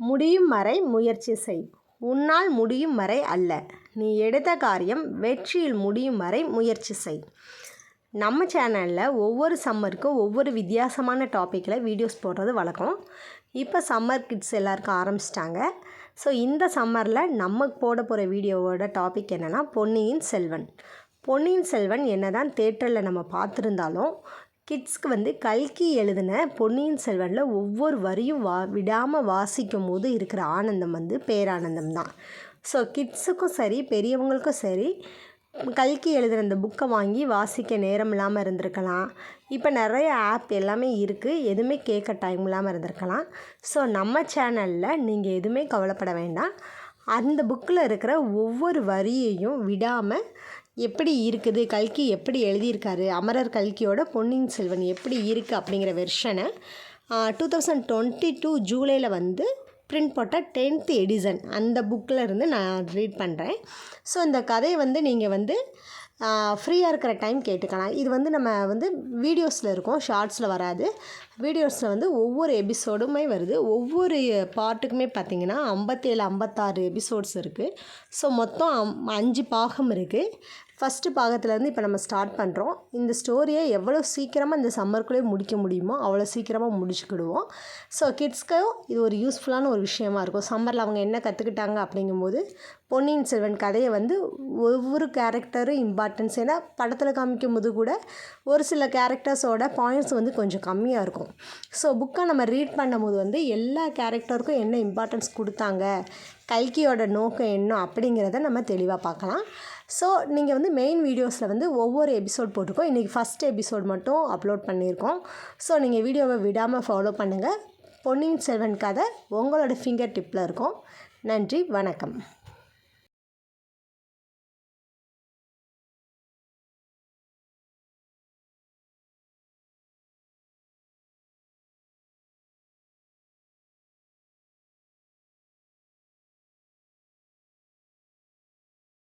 முடியும் வரை முயற்சி செய். உன்னால் முடியும் வரை அல்ல. நீ எடுத்த காரியம் வெற்றியில் முடியும் வரை முயற்சி செய். நம்ம சேனலில் ஒவ்வொரு சம்மருக்கும் ஒவ்வொரு வித்தியாசமான டாப்பிக்கில் வீடியோஸ் போடுறது வழக்கம். இப்போ சம்மர் கிட்ஸ் எல்லாருக்கும் ஆரம்பிச்சிட்டாங்க. ஸோ இந்த சம்மரில் நம்ம போட போகிற வீடியோவோட டாபிக் என்னென்னா பொன்னியின் செல்வன். பொன்னியின் செல்வன் என்ன தான் தேட்டரில் நம்ம பார்த்துருந்தாலும் கிட்ஸ்க்கு வந்து கல்கி எழுதின பொன்னியின் செல்வனில் ஒவ்வொரு வரியும் வா விடாமல் வாசிக்கும் போது இருக்கிற ஆனந்தம் வந்து பேரானந்தம் தான். ஸோ கிட்ஸுக்கும் சரி பெரியவங்களுக்கும் சரி கல்கி எழுதுகிற அந்த புக்கை வாங்கி வாசிக்க நேரம் இல்லாமல் இருந்திருக்கலாம். இப்போ நிறைய ஆப் எல்லாமே இருக்குது எதுவுமே கேட்க டைம் இல்லாமல் இருந்திருக்கலாம். ஸோ நம்ம சேனலில் நீங்கள் எதுவுமே கவலைப்பட வேண்டாம். அந்த புக்கில் இருக்கிற ஒவ்வொரு வரியையும் விடாமல் எப்படி இருக்குது கல்கி எப்படி எழுதியிருக்காரு அமரர் கல்கியோட பொன்னியின் செல்வன் எப்படி இருக்குது அப்படிங்கிற வெர்ஷனை டூ தௌசண்ட் டுவெண்ட்டி டூ ஜூலையில் வந்து பிரிண்ட் போட்ட டென்த் எடிசன் அந்த புக்கில் இருந்து நான் ரீட் பண்ணுறேன் ஸோ இந்த கதையை வந்து நீங்கள் வந்து ஃப்ரீயாக இருக்கிற டைம் கேட்டுக்கலாம். இது வந்து நம்ம வந்து வீடியோஸில் இருக்கும் ஷார்ட்ஸில் வராது. வீடியோஸில் வந்து ஒவ்வொரு எபிசோடுமே வருது. ஒவ்வொரு பாட்டுக்குமே பார்த்திங்கன்னா ஐம்பத்தேழு ஐம்பத்தாறு எபிசோட்ஸ் இருக்குது ஸோ மொத்தம் அஞ்சு பாகம் இருக்குது ஃபஸ்ட்டு பாகத்துலேருந்து இப்போ நம்ம ஸ்டார்ட் பண்ணுறோம் இந்த ஸ்டோரியை எவ்வளோ சீக்கிரமாக இந்த சம்மருக்குள்ளேயே முடிக்க முடியுமோ அவ்வளோ சீக்கிரமாக முடிச்சுக்கிடுவோம். ஸோ கிட்ஸ்க்கும் இது ஒரு யூஸ்ஃபுல்லான ஒரு விஷயமா இருக்கும். சம்மரில் அவங்க என்ன கற்றுக்கிட்டாங்க அப்படிங்கும்போது பொன்னியின் செல்வன் கதையை வந்து ஒவ்வொரு கேரக்டரும் இம்பார்ட்டன்ஸ் ஏன்னா படத்தில் காமிக்கும் போது கூட ஒரு சில கேரக்டர்ஸோட பாயிண்ட்ஸ் வந்து கொஞ்சம் கம்மியாக இருக்கும். ஸோ புக்கை நம்ம ரீட் பண்ணும்போது வந்து எல்லா கேரக்டருக்கும் என்ன இம்பார்ட்டன்ஸ் கொடுத்தாங்க கல்கியோட நோக்கம் என்ன அப்படிங்கிறத நம்ம தெளிவாக பார்க்கலாம். ஸோ நீங்கள் வந்து மெயின் வீடியோஸில் வந்து ஒவ்வொரு எபிசோட் போட்டிருக்கோம். இன்றைக்கி ஃபஸ்ட் எபிசோட் மட்டும் அப்லோட் பண்ணியிருக்கோம். ஸோ நீங்கள் வீடியோவை விடாமல் ஃபாலோ பண்ணுங்கள் பொன்னியின் செல்வன் கதை உங்களோட ஃபிங்கர் டிப்பில் இருக்கும். நன்றி வணக்கம்.